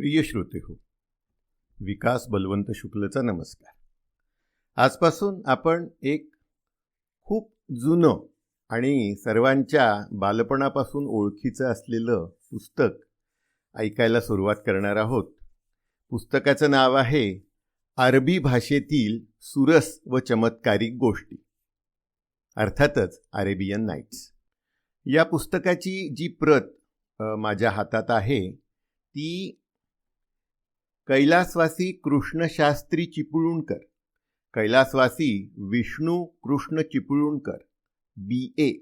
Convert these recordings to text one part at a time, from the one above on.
प्रिय श्रोते हो विकास बलवंत शुक्लचा नमस्कार. आजपासून आपण एक खूप जुनं आणि सर्वांच्या बालपणापासून ओळखीचं असलेलं पुस्तक ऐकायला सुरुवात करणार आहोत. पुस्तकाचं नाव आहे अरबी भाषेतील सुरस व चमत्कारिक गोष्टी. अर्थातच अरेबियन नाईट्स. या पुस्तकाची जी प्रत माझ्या हातात आहे ती कैलासवासी कृष्णशास्त्री चिपळूणकर. कैलासवासी विष्णू कृष्ण चिपळूणकर बी ए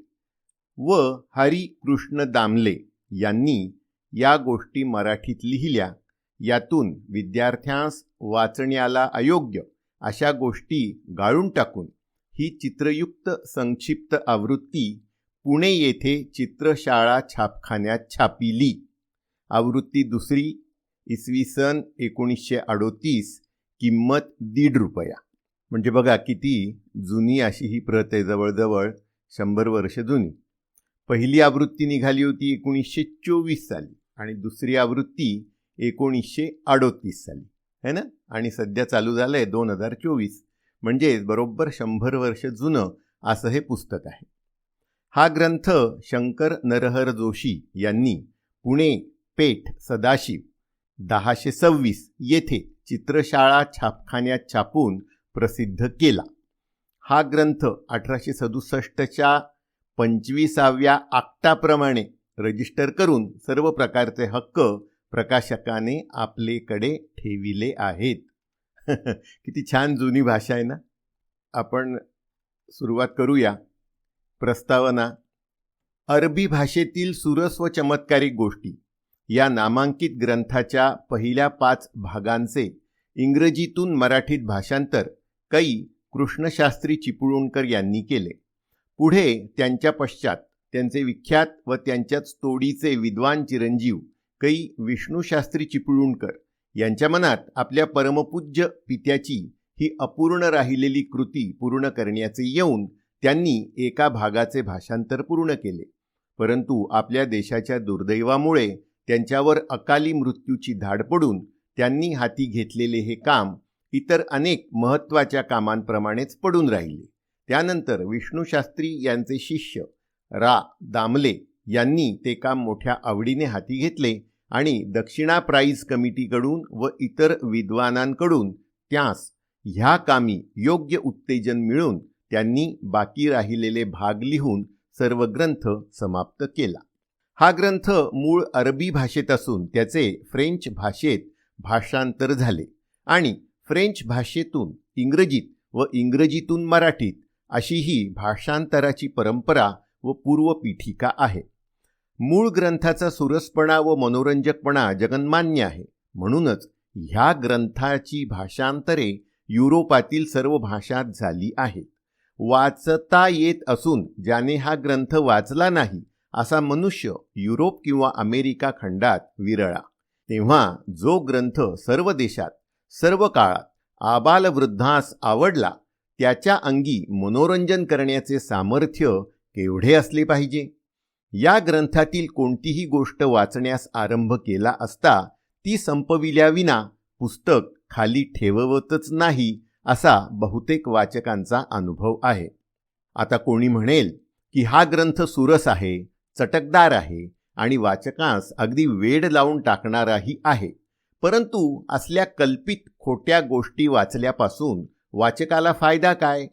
व हरी कृष्ण दामले यांनी या गोष्टी मराठीत लिहिल्या. यातून विद्यार्थ्यांस वाचण्याला अयोग्य अशा गोष्टी गाळून टाकून ही चित्रयुक्त संक्षिप्त आवृत्ती पुणे येथे चित्रशाळा छापखान्यात छापिली. आवृत्ती दुसरी इसवी सन एकोणीसशे अडोतीस किंमत दीड रुपया. म्हणजे बघा किती जुनी अशी ही प्रत आहे जवळजवळ शंभर वर्ष जुनी. पहिली आवृत्ती निघाली होती एकोणीसशे चोवीस साली आणि दुसरी आवृत्ती एकोणीसशे अडोतीस साली. है ना? आणि सध्या चालू झालं आहे दोन हजार चोवीस. म्हणजेच बरोबर शंभर वर्ष जुनं असं हे पुस्तक आहे. हा ग्रंथ शंकर नरहर जोशी यांनी पुणे पेठ सदाशिव दहाशे सव्वीस येथे चित्रशाळा छापखान्यात छापून प्रसिद्ध केला. हा ग्रंथ अठराशे सदुसष्टच्या पंचवीसाव्या आक्टाप्रमाणे रजिस्टर करून सर्व प्रकारचे हक्क प्रकाशकाने आपलेकडे ठेविले आहेत. किती छान जुनी भाषा आहे ना? आपण सुरुवात करूया. प्रस्तावना अरबी भाषेतील सुरस व चमत्कारिक गोष्टी. या नामांकित ग्रंथाच्या पहिल्या पाच भागांचे इंग्रजीतून मराठीत भाषांतर कै कृष्णशास्त्री चिपळूणकर यांनी केले. पुढे त्यांच्या पश्चात त्यांचे विख्यात व त्यांच्याच तोडीचे विद्वान चिरंजीव कै विष्णूशास्त्री चिपळूणकर यांच्या मनात आपल्या परमपूज्य पित्याची ही अपूर्ण राहिलेली कृती पूर्ण करण्याचे येऊन त्यांनी एका भागाचे भाषांतर पूर्ण केले. परंतु आपल्या देशाच्या दुर्दैवामुळे त्यांच्यावर अकाली मृत्यूची धाड पडून त्यांनी हाती घेतलेले हे काम इतर अनेक महत्त्वाच्या कामांप्रमाणेच पडून राहिले. त्यानंतर विष्णूशास्त्री यांचे शिष्य रा. दामले यांनी ते काम मोठ्या आवडीने हाती घेतले आणि दक्षिणा प्राईज कमिटीकडून व इतर विद्वानांकडून त्यास ह्या कामी योग्य उत्तेजन मिळून त्यांनी बाकी राहिलेले भाग लिहून सर्व ग्रंथ समाप्त केला. हा ग्रंथ मूळ अरबी भाषेत असून त्याचे फ्रेंच भाषेत भाषांतर झाले आणि फ्रेंच भाषेतून इंग्रजीत व इंग्रजीतून मराठीत अशी ही भाषांतराची परंपरा व पूर्वपीठिका आहे. मूळ ग्रंथाचा सुरसपणा व मनोरंजकपणा जगन्मान्य आहे. म्हणूनच ह्या ग्रंथाची भाषांतरे युरोपातील सर्व भाषात झाली आहेत. वाचता येत असून ज्याने हा ग्रंथ वाचला नाही असा मनुष्य युरोप किंवा अमेरिका खंडात विरळा. तेव्हा जो ग्रंथ सर्व देशात सर्व काळात आबालवृद्धास आवडला त्याच्या अंगी मनोरंजन करण्याचे सामर्थ्य केवढे असले पाहिजे? या ग्रंथातील कोणतीही गोष्ट वाचण्यास आरंभ केला असता ती संपविल्याविना पुस्तक खाली ठेववतच नाही असा बहुतेक वाचकांचा अनुभव आहे. आता कोणी म्हणेल की हा ग्रंथ सुरस आहे चटकदार आहे आणि वाचकांस अगदी वेड लावून टाकणाराही आहे. परंतु असल्या कल्पित खोट्या गोष्टी वाचल्यापासून वाचकाला फायदा काय?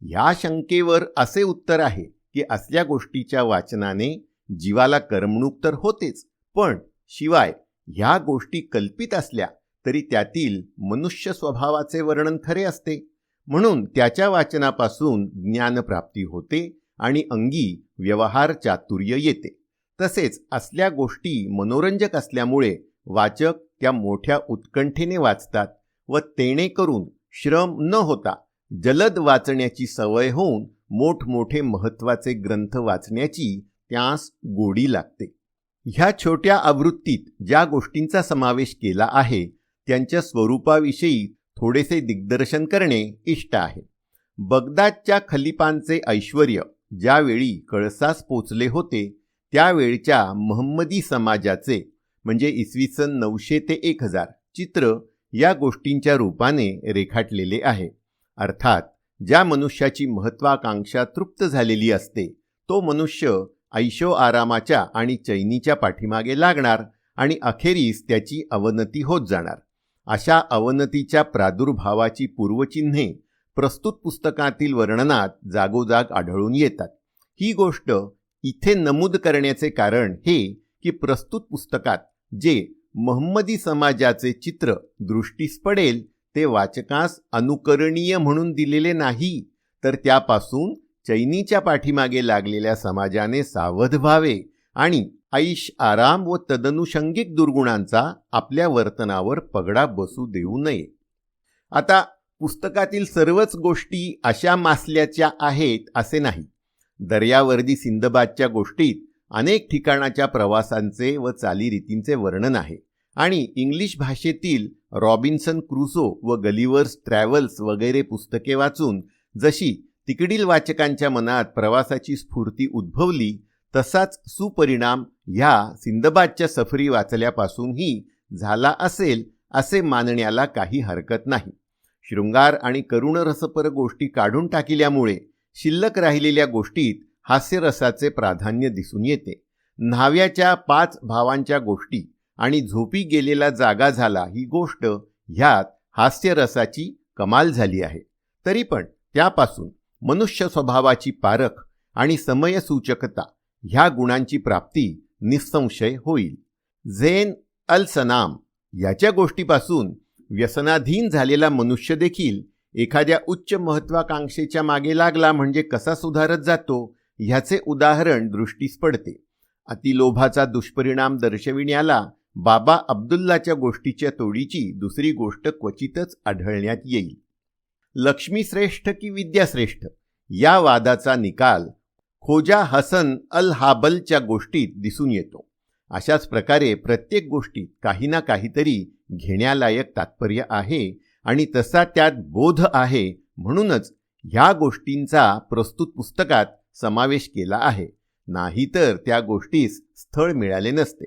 ह्या शंकेवर असे उत्तर आहे की असल्या गोष्टीच्या वाचनाने जीवाला करमणूक तर होतेच पण शिवाय ह्या गोष्टी कल्पित असल्या तरी त्यातील मनुष्य स्वभावाचे वर्णन खरे असते. म्हणून त्याच्या वाचनापासून ज्ञानप्राप्ती होते आणि अंगी व्यवहार चातुर्य येते. तसेच असल्या गोष्टी मनोरंजक असल्यामुळे वाचक त्या मोठ्या उत्कंठेने वाचतात व तेणे करून श्रम न होता जलद वाचण्याची सवय होऊन मोठमोठे महत्त्वाचे ग्रंथ वाचण्याची त्यास गोडी लागते. ह्या छोट्या आवृत्तीत ज्या गोष्टींचा समावेश केला आहे त्यांच्या स्वरूपाविषयी थोडेसे दिग्दर्शन करणे इष्ट आहे. बगदादच्या खलिपांचे ऐश्वर ज्यावेळी कळसास पोचले होते त्यावेळच्या महम्मदी समाजाचे म्हणजे इसवी सन नऊशे ते एक हजार चित्र या गोष्टींच्या रूपाने रेखाटलेले आहे. अर्थात ज्या मनुष्याची महत्वाकांक्षा तृप्त झालेली असते तो मनुष्य ऐशो आरामाच्या आणि चैनीच्या पाठीमागे लागणार आणि अखेरीस त्याची अवनती होत जाणार. अशा अवनतीच्या प्रादुर्भावाची पूर्वचिन्हे प्रस्तुत पुस्तकातील वर्णनात जागोजाग आढळून येतात. ही गोष्ट इथे नमूद करण्याचे कारण हे की प्रस्तुत पुस्तकात जे महम्मदी समाजाचे चित्र दृष्टीस पडेल ते वाचकास अनुकरणीय म्हणून दिलेले नाही तर त्यापासून चैनीच्या पाठीमागे लागलेल्या समाजाने सावध व्हावे आणि ऐश आराम व तदनुषंगिक दुर्गुणांचा आपल्या वर्तनावर पगडा बसू देऊ नये. आता पुस्तकातील सर्वच गोष्टी अशा मासल्याच्या आहेत असे नाही. दर्यावर्दी सिंदबादच्या गोष्टीत अनेक ठिकाणाच्या प्रवासांचे व चालीरीतींचे वर्णन आहे. आणि इंग्लिश भाषेतील रॉबिन्सन क्रुसो व गलिवर्स ट्रॅव्हल्स वगैरे पुस्तके वाचून जशी तिकडील वाचकांच्या मनात प्रवासाची स्फूर्ती उद्भवली तसाच सुपरिणाम ह्या सिंदबादच्या सफरी वाचल्यापासूनही झाला असेल असे मानण्याला काही हरकत नाही. शृंगार आणि करुणरसपर गोष्टी काढून टाकिल्यामुळे शिल्लक राहिलेल्या गोष्टीत हास्यरसाचे प्राधान्य दिसून येते. न्हाव्याच्या पाच भावांच्या गोष्टी आणि झोपी गेलेला जागा झाला ही गोष्ट ह्यात हास्यरसाची कमाल झाली आहे. तरी पण त्यापासून मनुष्य स्वभावाची पारख आणि समयसूचकता ह्या गुणांची प्राप्ती निसंशय होईल. झेन अल सनाम याच्या गोष्टीपासून व्यसनाधीन झालेला मनुष्य देखील एखाद्या उच्च महत्वाकांक्षेच्या मागे लागला म्हणजे कसा सुधारत जातो ह्याचे उदाहरण दृष्टीस पडते. अतिलोभाचा दुष्परिणाम दर्शविण्याला बाबा अब्दुल्लाच्या गोष्टीच्या तोडीची दुसरी गोष्ट क्वचितच आढळण्यात येईल. लक्ष्मीश्रेष्ठ की विद्याश्रेष्ठ या वादाचा निकाल खोजा हसन अल हाबलच्या गोष्टीत दिसून येतो. अशाच प्रकारे प्रत्येक गोष्टीत काही ना काहीतरी घेण्यालायक तात्पर्य आहे आणि तसा त्यात बोध आहे म्हणूनच ह्या गोष्टींचा प्रस्तुत पुस्तकात समावेश केला आहे. नाहीतर त्या गोष्टीस स्थळ मिळाले नसते.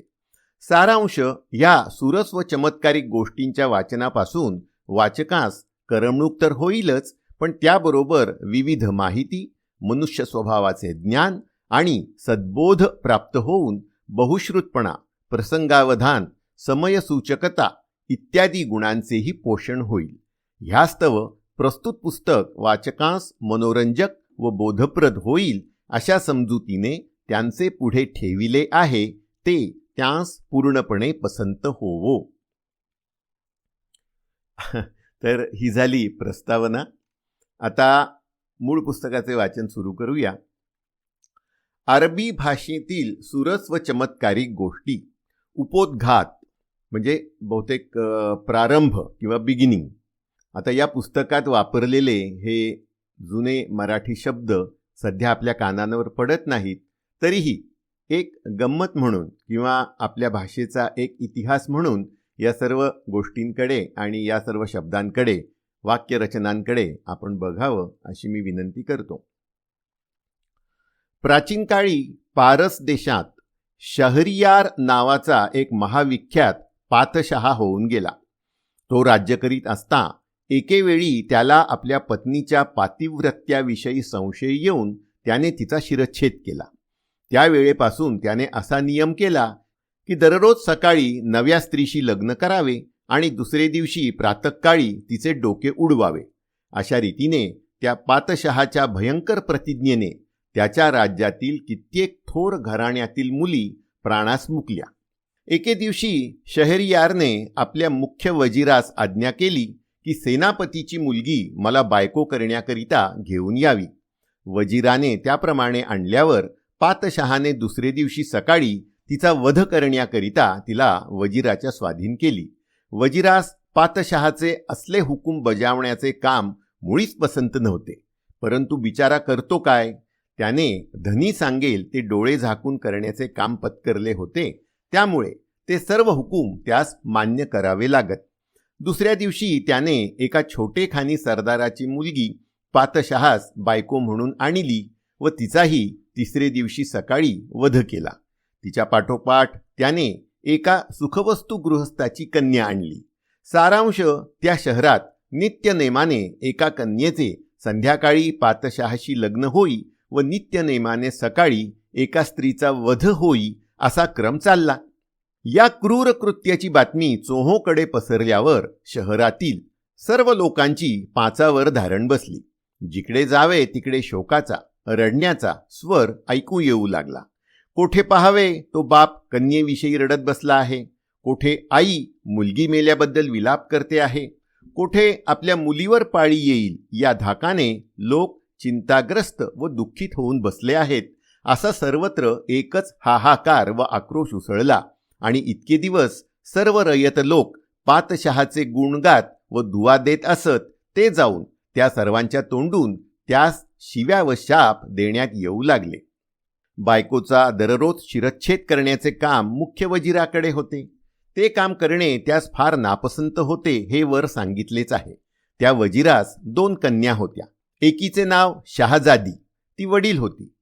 सारांश या सुरस व चमत्कारिक गोष्टींच्या वाचनापासून वाचकास करमणूक तर होईलच पण त्याबरोबर विविध माहिती मनुष्य स्वभावाचे ज्ञान आणि सद्बोध प्राप्त होऊन बहुश्रुतपणा प्रसंगावधान समयसूचकता इत्यादी गुणांचेही पोषण होईल. ह्यास्तव प्रस्तुत पुस्तक वाचकांस मनोरंजक व बोधप्रद होईल अशा समजुतीने त्यांचे पुढे ठेविले आहे ते त्यास पूर्णपणे पसंत होवो. तर ही झाली प्रस्तावना. आता मूळ पुस्तकाचे वाचन सुरू करूया. अरबी भाषेतील सुरस व चमत्कारिक गोष्टी. उपोद्घात म्हणजे बहुतेक प्रारंभ किंवा बिगिनिंग आता या पुस्तकात वापरलेले हे जुने मराठी शब्द सध्या आपल्या कानांवर पडत नाहीत तरीही एक गंमत म्हणून किंवा आपल्या भाषेचा एक इतिहास म्हणून या सर्व गोष्टींकडे आणि या सर्व शब्दांकडे वाक्यरचनांकडे आपण बघावं अशी मी विनंती करतो. प्राचीन काळी पारस देशात शहरियार नावाचा एक महाविख्यात पातशहा होऊन गेला. तो राज्य करीत असता एकेवेळी त्याला आपल्या पत्नीच्या पातिव्रत्याविषयी संशय येऊन त्याने तिचा शिरच्छेद केला. त्यावेळेपासून त्याने असा नियम केला की दररोज सकाळी नव्या स्त्रीशी लग्न करावे आणि दुसरे दिवशी प्रातकाळी तिचे डोके उडवावे. अशा रीतीने त्या पातशहाच्या भयंकर प्रतिज्ञेने त्याच्या राज्यातील कित्येक थोर घराण्यातील मुली प्राणास मुकल्या. एके दिवशी शहरियारने आपल्या मुख्य वजिरास आज्ञा केली की सेनापतीची मुलगी मला बायको करण्याकरिता घेऊन यावी. वजिराने त्याप्रमाणे आणल्यावर पातशहाने दुसरे दिवशी सकाळी तिचा वध करण्याकरिता तिला वजिराच्या स्वाधीन केली. वजिरास पातशहाचे असले हुकूम बजावण्याचे काम मुळीच पसंत नव्हते. परंतु बिचारा करतो काय? त्याने धनी सांगेल ते डोळे झाकून करण्याचे काम पत्करले होते. त्यामुळे ते सर्व हुकूम त्यास मान्य करावे लागत. दुसऱ्या दिवशी त्याने एका छोटेखानी सरदाराची मुलगी पातशहास बायको म्हणून आणली व तिचाही तिसरे दिवशी सकाळी वध केला. तिच्या पाठोपाठ त्याने एका सुखवस्तू गृहस्थाची कन्या आणली. सारांश त्या शहरात नित्यनेमाने एका कन्येचे संध्याकाळी पातशहाशी लग्न होई व नित्यनेमाने सकाळी एका स्त्रीचा वध होई असा क्रम चालला. या क्रूर कृत्याची बातमी चोहोकडे पसरल्यावर शहरातील सर्व लोकांची पाचावर धारण बसली. जिकडे जावे तिकडे शोकाचा रडण्याचा स्वर ऐकू येऊ लागला. कोठे पहावे तो बाप कन्येविषयी रडत बसला आहे. कोठे आई मुलगी मेल्याबद्दल विलाप करते आहे. कोठे आपल्या मुलीवर पाळी येईल या धाकाने लोक चिंताग्रस्त व दुःखित होऊन बसले आहेत. असा सर्वत्र एकच हाहाकार व आक्रोश उसळला आणि इतके दिवस सर्व रयत लोक पातशहाचे गुणगात व दुवा देत असत ते जाऊन त्या सर्वांच्या तोंडून त्यास शिव्या व शाप देण्यात येऊ लागले. बायकोचा दररोज शिरच्छेद करण्याचे काम मुख्य वजिराकडे होते. ते काम करणे त्यास फार नापसंत होते हे वर सांगितलेच आहे. त्या वजिरास दोन कन्या होत्या. एकीचे नाव शहाजादी ती वडील होती.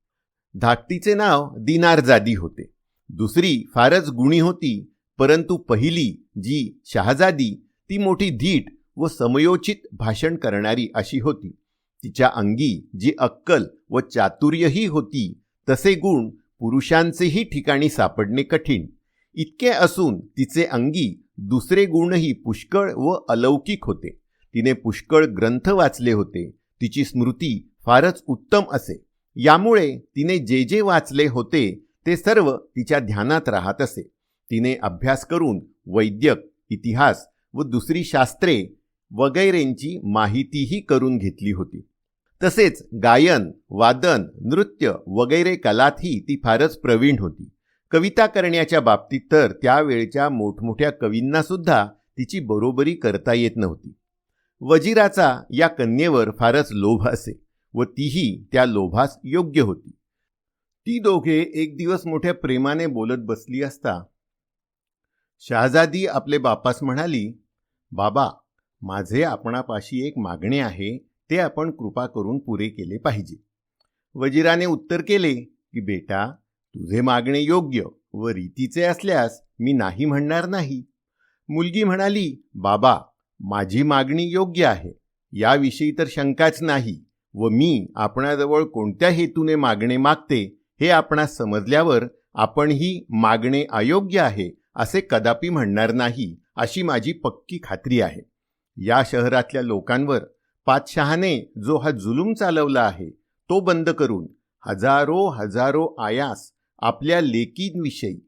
धाकटीचे नाव दिनारजादी होते. दुसरी फारच गुणी होती परंतु पहिली जी शहाजादी ती मोठी धीट व समयोचित भाषण करणारी अशी होती. तिच्या अंगी जी अक्कल व चातुर्यही होती तसे गुण पुरुषांचेही ठिकाणी सापडणे कठीण. इतके असून तिचे अंगी दुसरे गुणही पुष्कळ व अलौकिक होते. तिने पुष्कळ ग्रंथ वाचले होते. तिची स्मृती फारच उत्तम असे. यामुळे तिने जे जे वाचले होते ते सर्व तिच्या ध्यानात राहत असे. तिने अभ्यास करून वैद्यक इतिहास व दुसरी शास्त्रे वगैरेंची माहितीही करून घेतली होती. तसेच गायन वादन नृत्य वगैरे कलातही ती फारच प्रवीण होती. कविता करण्याच्या बाबतीत तर त्यावेळच्या मोठमोठ्या कवींना सुद्धा तिची बरोबरी करता येत नव्हती. वजिराचा या कन्येवर फारच लोभ असे. व तीही त्या लोभास योग्य होती. ती दोघे एक दिवस मोठ्या प्रेमाने बोलत बसली असता शहाजादी आपले बापास म्हणाली बाबा माझे आपणापाशी एक मागणे आहे ते आपण कृपा करून पुरे केले पाहिजे. वजिराने उत्तर केले की बेटा तुझे मागणे योग्य व रीतीचे असल्यास मी नाही म्हणणार नाही. मुलगी म्हणाली बाबा माझी मागणी योग्य आहे याविषयी तर शंकाच नाही. व मी आपणाजवळ कोणत्या हेतूने मागणे मागते हे आपणास समजल्यावर आपणही मागणे अयोग्य आहे असे कदापि म्हणणार नाही अशी माझी पक्की खात्री आहे. या शहरातल्या लोकांवर पातशहाने जो हा जुलूम चालवला आहे तो बंद करून हजारो हजारो आयास आपल्या लेकींविषयी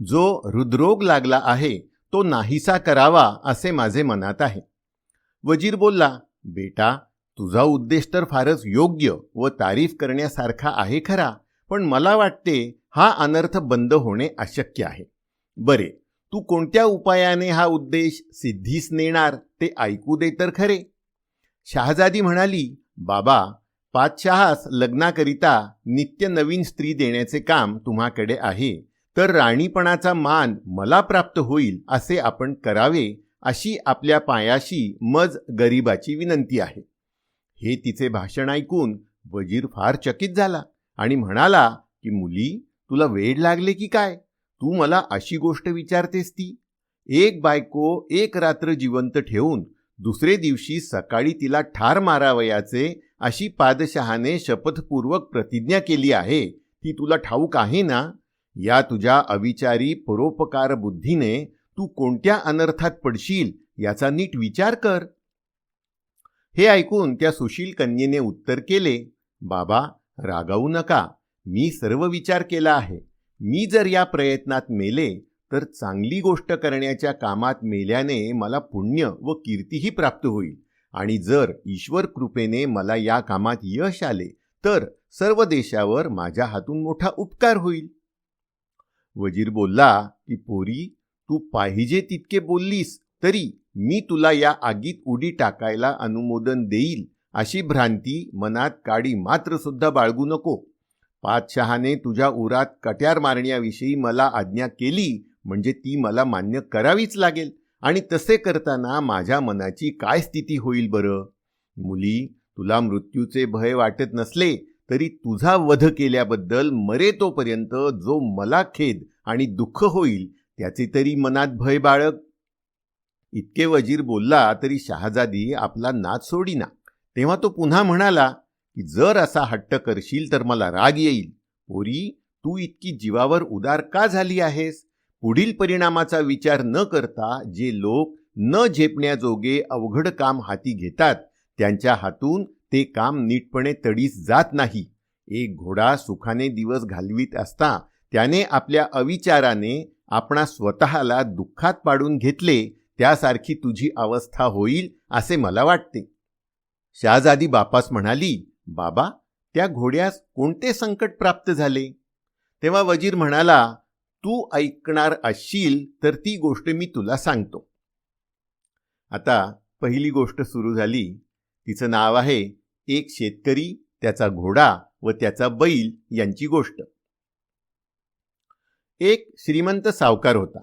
जो हृदरोग लागला आहे तो नाहीसा करावा असे माझे मनात आहे. वजीर बोलला बेटा तुझा उद्देश तर फारच योग्य व तारीफ करण्यासारखा आहे खरा पण मला वाटते हा अनर्थ बंद होणे अशक्य आहे. बरे तू कोणत्या उपायाने हा उद्देश सिद्धीस नेणार ते ऐकू दे तर खरे. शहाजादी म्हणाली बाबा पाचशहास लग्नाकरिता नित्य नवीन स्त्री देण्याचे काम तुम्हाकडे आहे तर राणीपणाचा मान मला प्राप्त होईल असे आपण करावे अशी आपल्या पायाशी मज गरीबाची विनंती आहे. हे तिचे भाषण ऐकून वजीर फार चकित झाला आणि म्हणाला की मुली तुला वेळ लागले की काय? तू मला अशी गोष्ट विचारतेस ती. एक बायको एक रात्र जिवंत ठेवून दुसरे दिवशी सकाळी तिला ठार मारावयाचे अशी पादशहाने शपथपूर्वक प्रतिज्ञा केली आहे. ती तुला ठाऊक आहे ना? या तुझ्या अविचारी परोपकार बुद्धीने तू कोणत्या अनर्थात पडशील याचा नीट विचार कर. हे ऐकून त्या सुशील कन्येने उत्तर केले बाबा रागावू नका. मी सर्व विचार केला आहे. मी जर या प्रयत्नात मेले तर चांगली गोष्ट करण्याच्या कामात मेल्याने मला पुण्य व कीर्तीही प्राप्त होईल. आणि जर ईश्वर कृपेने मला या कामात यश आले तर सर्व देशावर माझ्या हातून मोठा उपकार होईल. वजीर बोलला की पोरी तू पाहिजे तितके बोललीस तरी मी तुला या आगीत उडी टाकायला अनुमोदन देईल अशी भ्रांती मनात काडी मात्र सुद्धा बाळगू नको. पातशहाने तुझ्या उरात कट्यार मारण्याविषयी मला आज्ञा केली म्हणजे ती मला मान्य करावीच लागेल आणि तसे करताना माझ्या मनाची काय स्थिती होईल बरं? मुली तुला मृत्यूचे भय वाटत नसले तरी तुझा वध केल्याबद्दल मरे तोपर्यंत जो मला खेद आणि दुःख होईल त्याचे तरी मनात भय बाळग. इतके वजीर बोलला तरी शहाजादी आपला नाच सोडीना. तेव्हा तो पुन्हा म्हणाला की जर असा हट्ट करशील तर मला राग येईल. पोरी तू इतकी जीवावर उदार का झाली आहेस? पुढील परिणामाचा विचार न करता जे लोक न झेपण्याजोगे अवघड काम हाती घेतात त्यांच्या हातून ते काम नीटपणे तडीस जात नाही. एक घोडा सुखाने दिवस घालवीत असता त्याने आपल्या अविचाराने आपणा स्वतःला दुःखात पाडून घेतले. त्यासारखी तुझी अवस्था होईल असे मला वाटते. शहाजादी बापास म्हणाली बाबा त्या घोड्यास कोणते संकट प्राप्त झाले? तेव्हा वजीर म्हणाला तू ऐकणार असशील तर ती गोष्ट मी तुला सांगतो. आता पहिली गोष्ट सुरू झाली. तिचं नाव आहे एक शेतकरी त्याचा घोडा व त्याचा बैल यांची गोष्ट. एक श्रीमंत सावकार होता.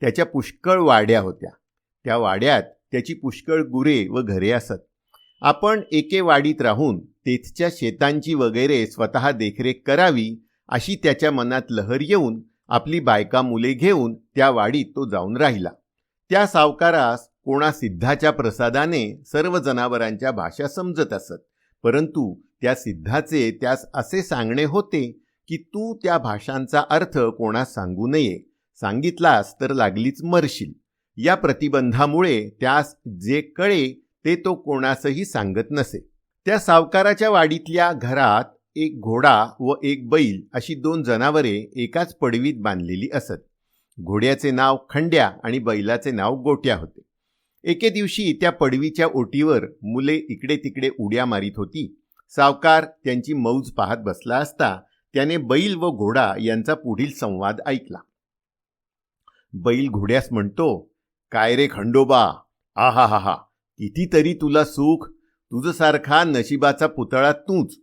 त्याच्या पुष्कळ वाड्या होत्या. त्या वाड्यात त्याची पुष्कळ गुरे व घरे असत. आपण एके वाडीत राहून तेथच्या शेतांची वगैरे स्वतः देखरेख करावी अशी त्याच्या मनात लहर येऊन आपली बायका मुले घेऊन त्या वाडीत तो जाऊन राहिला. त्या सावकारास कोणा सिद्धाच्या प्रसादाने सर्व जनावरांच्या भाषा समजत असत परंतु त्या सिद्धाचे त्यास असे सांगणे होते की तू त्या भाषांचा अर्थ कोणास सांगू नये. सांगितलास तर लागलीच मरशील. या प्रतिबंधामुळे त्यास जे कळे ते तो कोणासही सांगत नसे. त्या सावकाराच्या वाडीतल्या घरात एक घोडा व एक बैल अशी दोन जनावरे एकाच पडवीत बांधलेली असत. घोड्याचे नाव खंड्या आणि बैलाचे नाव गोट्या होते. एके दिवशी त्या पडवीच्या ओटीवर मुले इकडे तिकडे उड्या मारीत होती. सावकार त्यांची मौज पाहत बसला असता त्याने बैल व घोडा यांचा पुढील संवाद ऐकला. बैल घोड्यास म्हणतो काय रे खंडोबा? आहा हा हा कितीतरी तुला सुख तुझसारखा नशिबाचा पुतळा तूच.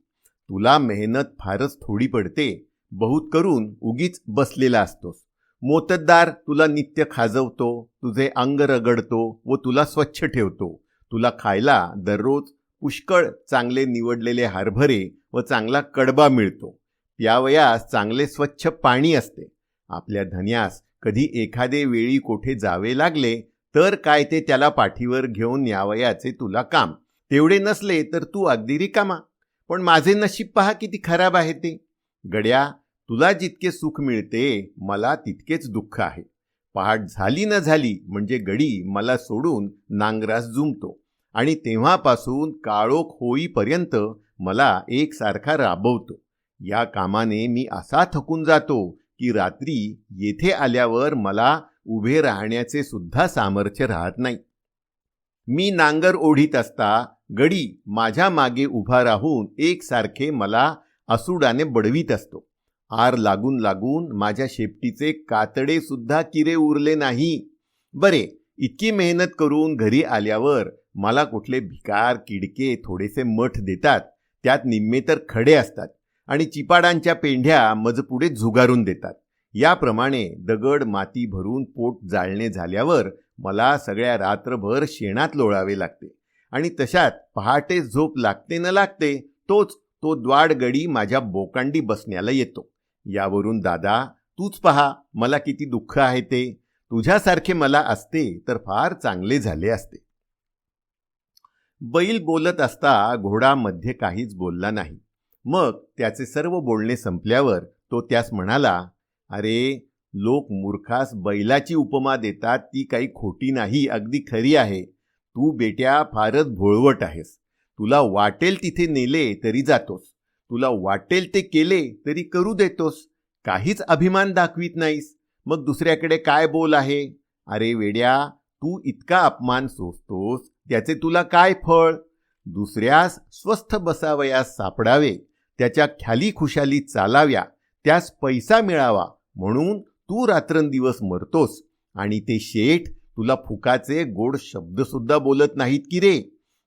तुला मेहनत फारच थोडी पडते. बहुत करून उगीच बसलेला असतोस. मोतद्दार तुला नित्य खाजवतो तुझे अंग रगडतो व तुला स्वच्छ ठेवतो. तुला खायला दररोज पुष्कळ चांगले निवडलेले हरभरे व चांगला कडबा मिळतो. यावयास चांगले स्वच्छ पाणी असते. आपल्या धन्यास कधी एखादे वेळी कोठे जावे लागले तर काय ते त्याला पाठीवर घेऊन यावयाचे तुला काम. तेवढे नसले तर तू अगदी रिकामा. पण माझे नशीब पहा किती खराब आहे ते. गड्या तुला जितके सुख मिळते मला तितकेच दुःख आहे. पहाट झाली न झाली म्हणजे गडी मला सोडून नांगरास जुमतो. आणि तेव्हापासून काळोख होईपर्यंत मला एकसारखा राबवतो. या कामाने मी असा थकून जातो की रात्री येथे आल्यावर मला उभे राहण्याचे सुद्धा सामर्थ्य राहत नाही. मी नांगर ओढीत असता गडी माझ्या मागे उभा राहून एकसारखे मला असुडाने बडवीत असतो. आर लागून लागून माझ्या शेपटीचे कातडे सुद्धा किरे उरले नाही. बरे इतकी मेहनत करून घरी आल्यावर मला कुठले भिकार किडके थोडेसे मठ देतात त्यात निम्मे तर खडे असतात. आणि चिपाडांच्या पेंढ्या मजपुढे झुगारून देतात. याप्रमाणे दगड माती भरून पोट जाळणे झाल्यावर मला सगळ्या रात्रभर शेणात लोळावे लागते. आणि तशात पहाटे झोप लागते न लागते तोच तो द्वाडगडी माझ्या बोकांडी बसण्याला येतो. यावरून दादा तूच पहा मला किती दुःख आहे ते. तुझ्यासारखे मला असते तर फार चांगले झाले असते. बैल बोलत असता घोडा मध्ये काहीच बोलला नाही. मग त्याचे सर्व बोलणे संपल्यावर तो त्यास म्हणाला अरे लोक मूर्खास बैलाची उपमा देतात ती काही खोटी नाही अगदी खरी आहे. तू बेट्या फारच भोळवट आहेस. तुला वाटेल तिथे नेले तरी जातोस. तुला वाटेल ते केले तरी करू देतोस. काहीच अभिमान दाखवित नाहीस. मग दुसऱ्याकडे काय बोल आहे? अरे वेड्या तू इतका अपमान सोसतोस त्याचे तुला काय फळ? दुसऱ्यास स्वस्थ बसावयास सापडावे. त्याच्या ख्याली खुशाली चालाव्या त्यास पैसा मिळावा म्हणून तू रात्रंदिवस मरतोस आणि ते शेठ तुला फुकाचे गोड शब्दसुद्धा बोलत नाहीत की रे.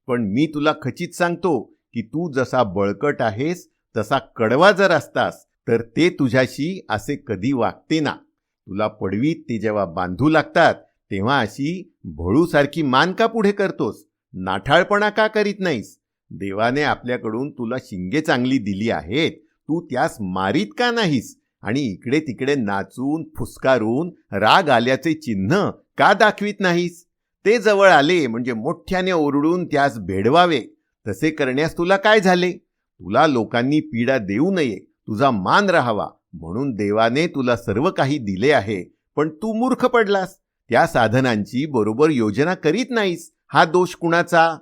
पण मी तुला खचित सांगतो की तू जसा बळकट आहेस तसा कडवा जर असतास तर ते तुझ्याशी असे कधी वागते ना. तुला पडवीत ते जेव्हा बांधू लागतात तेव्हा अशी भळूसारखी मान का पुढे करतोस? नाठाळपणा का करीत नाहीस? देवाने आपल्याकडून तुला शिंगे चांगली दिली आहेत तू त्यास मारीत का नाहीस? आणि इकडे तिकडे नाचून फुसकारून राग आल्याचे चिन्ह का दाखवित नाहीस? ते जवळ आले म्हणजे मोठ्याने ओरडून त्यास भेडवावे. तसे करण्यास तुला काय झाले? तुला लोकांनी पीडा देऊ नये तुझा मान राहावा. म्हणून देवाने तुला सर्व काही दिले आहे पण तू मूर्ख पडलास. त्या साधनांची बरोबर योजना करीत नाहीस. हा दोष कुणाचा?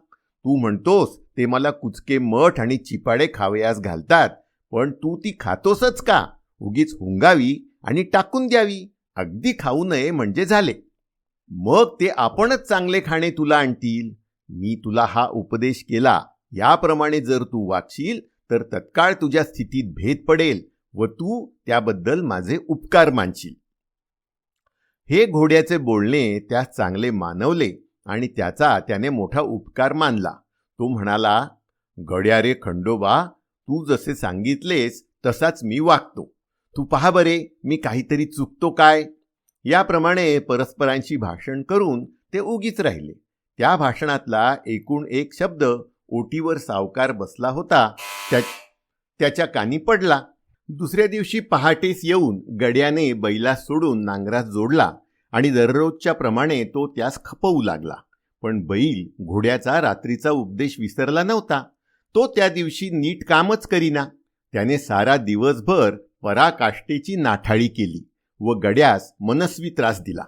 तू म्हणतोस ते मला कुचके मठ आणि चिपाडे खावयास घालतात पण तू ती खातोसच का? उगीच हुंगावी आणि टाकून द्यावी. अगदी खाऊ नये म्हणजे झाले. मग ते आपणच चांगले खाणे तुला आणतील. मी तुला हा उपदेश केला. याप्रमाणे जर तू वागशील तर तत्काळ तुझ्या स्थितीत भेद पडेल व तू त्याबद्दल माझे उपकार मानशील. हे घोड्याचे बोलणे त्यास चांगले मानवले आणि त्याचा त्याने मोठा उपकार मानला. तो म्हणाला गड्यारे खंडोबा तू जसे सांगितलेस तसाच मी वागतो. तू पहा बरे मी काहीतरी चुकतो काय? याप्रमाणे परस्परांशी भाषण करून ते उगीच राहिले. त्या भाषणातला एकूण एक शब्द ओटीवर सावकार बसला होता त्या त्याच्या कानी पडला. दुसऱ्या दिवशी पहाटेस येऊन गड्याने बैला सोडून नांगरास जोडला आणि दररोजच्या प्रमाणे तो त्यास खपवू लागला. पण बैल घोड्याचा रात्रीचा उपदेश विसरला नव्हता. तो त्या दिवशी नीट कामच करीना. त्याने सारा दिवसभर पराकाष्ठेची नाठाळी केली व गड्यास मनस्वी त्रास दिला.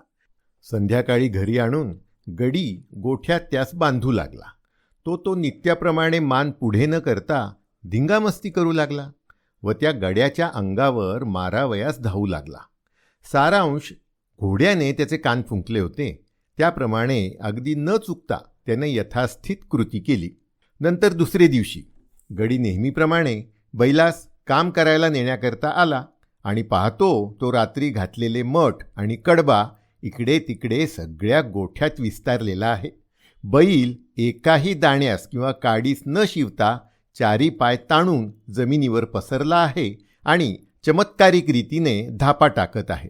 संध्याकाळी घरी आणून गडी गोठ्यात त्यास बांधू लागला. तो तो नित्याप्रमाणे मान पुढे न करता धिंगामस्ती करू लागला व त्या गड्याच्या अंगावर मारावयास धावू लागला. सारांश घोड्याने त्याचे कान फुंकले होते. त्याप्रमाणे अगदी न चुकता त्याने यथास्थित कृती केली. नंतर दुसरे दिवशी गडी नेहमीप्रमाणे बैलास काम करायला नेण्याकरता आला आणि पाहतो तो रात्री घातलेले मठ आणि कडबा इकडे तिकडे सगळ्या गोठ्यात विस्तारलेला आहे. बैल एकाही दाण्यास किंवा काडीस न शिवता चारी पाय ताणून जमिनीवर पसरला आहे आणि चमत्कारिक रीतीने धापा टाकत आहे.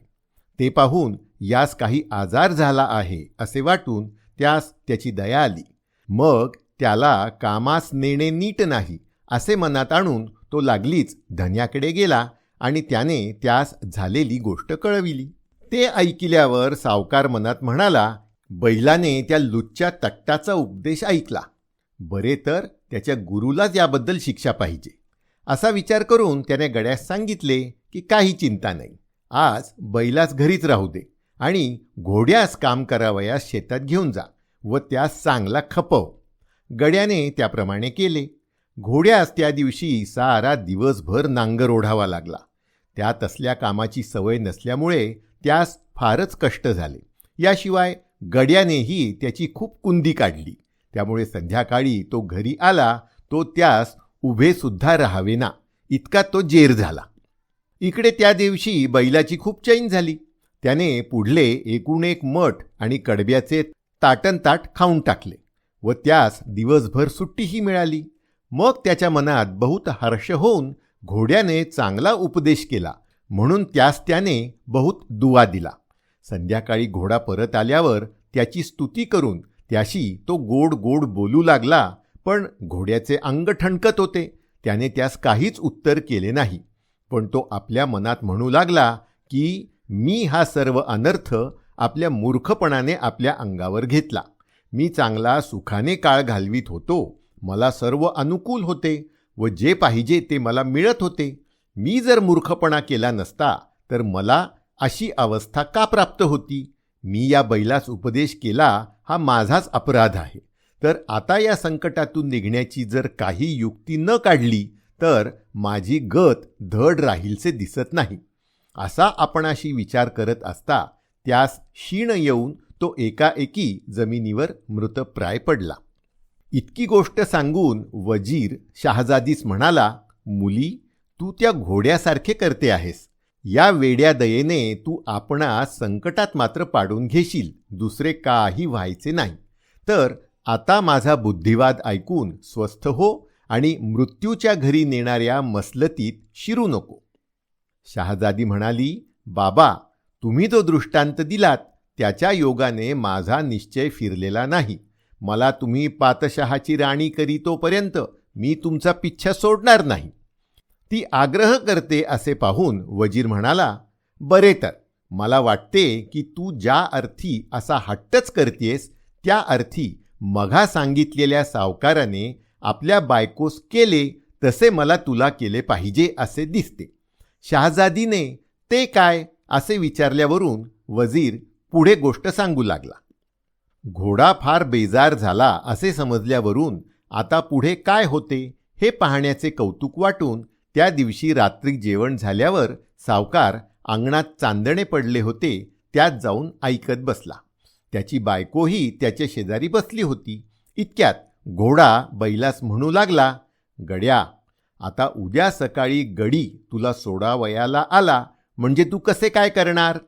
ते पाहून यास काही आजार झाला आहे असे वाटून त्यास त्याची दया आली. मग त्याला कामास नेणे नीट नाही असे मनात आणून तो लागलीच धन्याकडे गेला आणि त्याने त्यास झालेली गोष्ट कळविली. ते ऐकल्यावर सावकार मनात म्हणाला बैलाने त्या लुच्च्या तट्टाचा उपदेश ऐकला. बरे तर त्याच्या गुरुलाच याबद्दल शिक्षा पाहिजे. असा विचार करून त्याने गड्यास सांगितले की काही चिंता नाही. आज बैलास घरीच राहू दे. आणि घोड्यास काम करावयास शेतात घेऊन जा व त्यास चांगला खपव. गड्याने त्याप्रमाणे केले. घोड्यास त्या दिवशी सारा दिवसभर नांगर ओढावा लागला. त्यात असल्या कामाची सवय नसल्यामुळे त्यास फारच कष्ट झाले. याशिवाय गड्यानेही त्याची खूप कुंदी काढली. त्यामुळे संध्याकाळी तो घरी आला तो त्यास उभेसुद्धा राहावेना. इतका तो जेर झाला. इकडे त्या दिवशी बैलाची खूप चैन झाली. त्याने पुढले एकूण एक मठ आणि कडब्याचे ताटन ताट खाऊन टाकले व त्यास दिवसभर सुट्टीही मिळाली. मग त्याच्या मनात बहुत हर्ष होऊन घोड्याने चांगला उपदेश केला. म्हणून त्यास त्याने बहुत दुवा दिला. संध्याकाळी घोडा परत आल्यावर त्याची स्तुती करून त्याशी तो गोड गोड बोलू लागला पण घोड्याचे अंग ठणकत होते. त्याने त्यास काहीच उत्तर केले नाही. पण तो आपल्या मनात म्हणू लागला की मी हा सर्व अनर्थ आपल्या मूर्खपणाने आपल्या अंगावर घेतला. मी चांगला सुखाने काळ घालवीत होतो. मला सर्व अनुकूल होते व जे पाहिजे ते मला मिळत होते. मी जर मूर्खपणा केला नसता तर मला अशी अवस्था का प्राप्त होती? मी या बैलास उपदेश केला हा माझाच अपराध आहे. तर आता या संकटातून निघण्याची जर काही युक्ती न काढली तर माझी गत धड राहीलसे दिसत नाही. असा आपणाशी विचार करत असता त्यास क्षीण येऊन तो एकाएकी जमिनीवर मृतप्राय पडला. इतकी गोष्ट सांगून वजीर शहाजादीस म्हणाला मुली तू त्या घोड्यासारखे करते आहेस. या वेड्या दयेने तू आपणास संकटात मात्र पाडून घेशील. दुसरे काही व्हायचे नाही. तर आता माझा बुद्धिवाद ऐकून स्वस्थ हो आणि मृत्यूच्या घरी नेणाऱ्या मसलतीत शिरू नको. शहाजादी म्हणाली बाबा तुम्ही जो दृष्टांत दिलात त्याच्या योगाने माझा निश्चय फिरलेला नाही. मला तुम्ही पातशहाची राणी करीतोपर्यंत मी तुमचा पिच्छा सोडणार नाही. ती आग्रह करते असे पाहून वजीर म्हणाला बरे तर मला वाटते की तू ज्या अर्थी असा हट्टच करतेस त्या अर्थी मघा सांगितलेल्या सावकाराने आपल्या बायकोस केले तसे मला तुला केले पाहिजे असे दिसते. शहाजादीने ते काय असे विचारल्यावरून वजीर पुढे गोष्ट सांगू लागला. घोडा फार बेजार झाला असे समजल्यावरून आता पुढे काय होते हे पाहण्याचे कौतुक वाटून त्या दिवशी रात्री जेवण झाल्यावर सावकार अंगणात चांदणे पडले होते त्यात जाऊन ऐकत बसला. त्याची बायकोही त्याच्या शेजारी बसली होती. इतक्यात घोडा बैलास म्हणू लागला गड्या आता उद्या सकाळी गडी तुला सोडावयाला आला म्हणजे तू कसे काय करणार?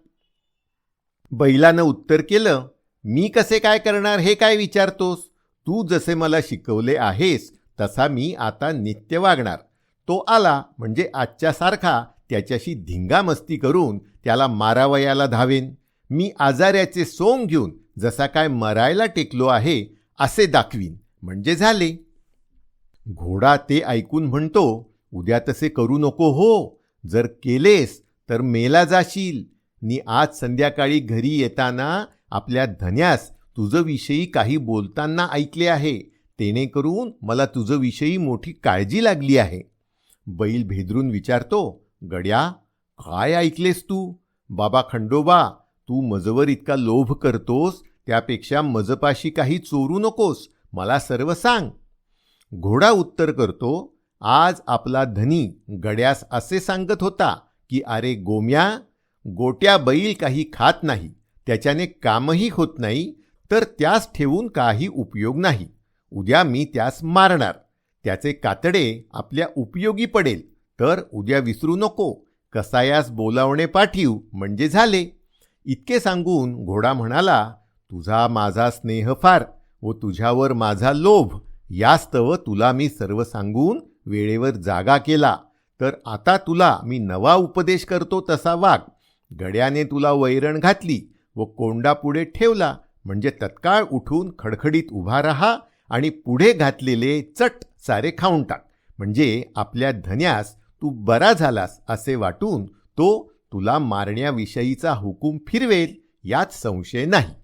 बैलानं उत्तर केलं मी कसे काय करणार हे काय विचारतोस? तू जसे मला शिकवले आहेस तसा मी आता नित्य वागणार. तो आला म्हणजे आजच्यासारखा त्याच्याशी धिंगामस्ती करून त्याला मारावयाला धावेन. मी आजाऱ्याचे सोंग घेऊन जसा काय मरायला टेकलो आहे असे दाखवीन. म्हणजे झाले. घोडा ते ऐकून म्हणतो उद्या तसे करू नको हो. जर केलेस तर मेला जाशील. नी आज संध्याकाळी घरी येताना आपल्या धन्यास तुझं विषयी काही बोलताना ऐकले आहे. तेणेकरून मला तुझं विषयी मोठी काळजी लागली आहे. बैल भेदरून विचारतो गड्या काय ऐकलेस तू? बाबा खंडोबा तू मजवर इतका लोभ करतोस त्यापेक्षा मजपाशी काही चोरू नकोस. मला सर्व सांग. घोडा उत्तर करतो आज आपला धनी गड्यास असे सांगत होता की अरे गोम्या गोट्या बैल काही खात नाही त्याच्याने कामही होत नाही तर त्यास ठेवून काही उपयोग नाही. उद्या मी त्यास मारणार. त्याचे कातडे आपल्या उपयोगी पडेल. तर उद्या विसरू नको. कसायास बोलावणे पाठीव म्हणजे झाले. इतके सांगून घोडा म्हणाला तुझा माझा स्नेह फार व तुझ्यावर माझा लोभ. यास्तव तुला मी सर्व सांगून वेळेवर जागा केला. तर आता तुला मी नवा उपदेश करतो तसा वाघ गड्याने तुला वैरण घातली व कोंडा पुढे ठेवला. म्हणजे तत्काळ उठून खडखडीत उभा राहा आणि पुढे घातलेले चट सारे खाऊन टाक. म्हणजे आपल्या धन्यास तू बरा झालास असे वाटून तो तुला मारण्याविषयीचा हुकूम फिरवेल यात संशय नाही.